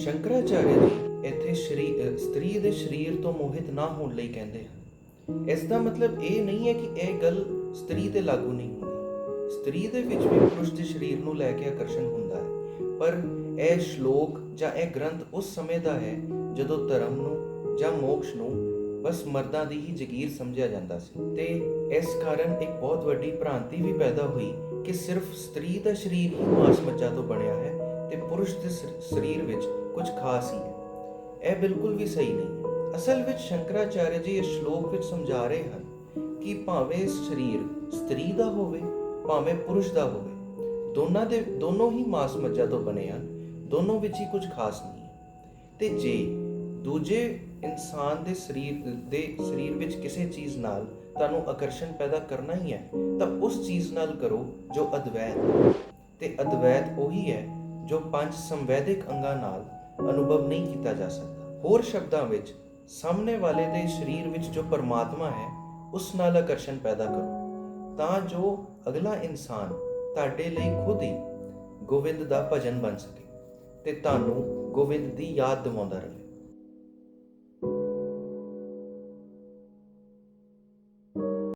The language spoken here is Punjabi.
ਸ਼ੰਕਰਾਚਾਰਿਆ ਜੀ ਇੱਥੇ ਸ਼ਰੀ ਸਤਰੀ ਦੇ ਸਰੀਰ ਤੋਂ ਮੋਹਿਤ ਨਾ ਹੋਣ ਲਈ ਕਹਿੰਦੇ ਹਨ। ਇਸ ਦਾ ਮਤਲਬ ਇਹ ਨਹੀਂ ਹੈ ਕਿ ਇਹ ਗੱਲ ਸਤਰੀ ਤੇ ਲਾਗੂ ਨਹੀਂ ਹੁੰਦੀ। ਸਤਰੀ ਦੇ ਵਿੱਚ ਵੀ ਪੁਰਸ਼ ਦੇ ਸਰੀਰ ਨੂੰ ਲੈ ਕੇ ਆਕਰਸ਼ਣ ਹੁੰਦਾ ਹੈ। ਪਰ ਇਹ ਸ਼ਲੋਕ ਜਾਂ ਇਹ ਗ੍ਰੰਥ ਉਸ ਸਮੇਂ ਦਾ ਹੈ ਜਦੋਂ ਧਰਮ ਨੂੰ ਜਾਂ ਮੋਕਸ਼ ਨੂੰ ਬਸ ਮਰਦਾਂ ਦੀ ਹੀ ਜਗੀਰ ਸਮਝਿਆ ਜਾਂਦਾ ਸੀ। ਤੇ ਇਸ ਕਾਰਨ ਇੱਕ ਬਹੁਤ ਵੱਡੀ ਭ੍ਰਾਂਤੀ ਵੀ ਪੈਦਾ ਹੋਈ ਕਿ ਸਿਰਫ ਸਤਰੀ ਦਾ ਸਰੀਰ ਹੀ ਮਾਸ ਮੱਜਾ ਤੋਂ ਬਣਿਆ ਹੈ। ਪੁਰਸ਼ ਦੇ ਸਰੀਰ ਵਿੱਚ ਕੁਝ ਖਾਸ ਹੀ ਹੈ। ਇਹ ਬਿਲਕੁਲ ਵੀ ਸਹੀ ਨਹੀਂ। ਅਸਲ ਵਿੱਚ ਸ਼ੰਕਰਾਚਾਰਿਆ ਜੀ ਇਸ ਸ਼ਲੋਕ ਵਿੱਚ ਸਮਝਾ ਰਹੇ ਹਨ ਕਿ ਭਾਵੇਂ ਸਰੀਰ ਸਤਰੀ ਦਾ ਹੋਵੇ, ਭਾਵੇਂ ਪੁਰਸ਼ ਦਾ ਹੋਵੇ, ਦੋਨਾਂ ਦੇ, ਦੋਨੋਂ ਹੀ ਮਾਸ ਮੱਜਾ ਤੋਂ ਬਣੇ ਹਨ, ਦੋਨੋਂ ਵਿੱਚ ਹੀ ਕੁਝ ਖਾਸ ਨਹੀਂ ਤੇ ਜੇ ਦੂਜੇ ਇਨਸਾਨ ਦੇ ਸਰੀਰ ਦੇ ਸਰੀਰ ਵਿੱਚ ਕਿਸੇ ਚੀਜ਼ ਨਾਲ ਤੁਹਾਨੂੰ ਆਕਰਸ਼ਣ ਪੈਦਾ ਕਰਨਾ ਹੀ ਹੈ, ਤਾਂ ਉਸ ਚੀਜ਼ ਨਾਲ ਕਰੋ ਜੋ ਅਦਵੈਤ ਤੇ ਅਦਵੈਤ ਉਹੀ ਹੈ ਜੋ ਪੰਜ ਸੰਵੈਦਿਕ ਅੰਗਾਂ ਨਾਲ ਅਨੁਭਵ ਨਹੀਂ ਕੀਤਾ ਜਾ ਸਕਦਾ। ਹੋਰ ਸ਼ਬਦਾਂ ਵਿੱਚ, ਸਾਹਮਣੇ ਵਾਲੇ ਦੇ ਸਰੀਰ ਵਿੱਚ ਜੋ ਪਰਮਾਤਮਾ ਹੈ, ਉਸ ਨਾਲ ਆਕਰਸ਼ਣ ਪੈਦਾ ਕਰੋ। ਤਾਂ ਜੋ ਅਗਲਾ ਇਨਸਾਨ ਤੁਹਾਡੇ ਲਈ ਖੁਦ ਹੀ ਗੋਵਿੰਦ ਦਾ ਭਜਨ ਬਣ ਸਕੇ ਤੇ ਤੁਹਾਨੂੰ ਗੋਵਿੰਦ ਦੀ ਯਾਦ ਦਿਵਾਉਂਦਾ ਰਹੇ।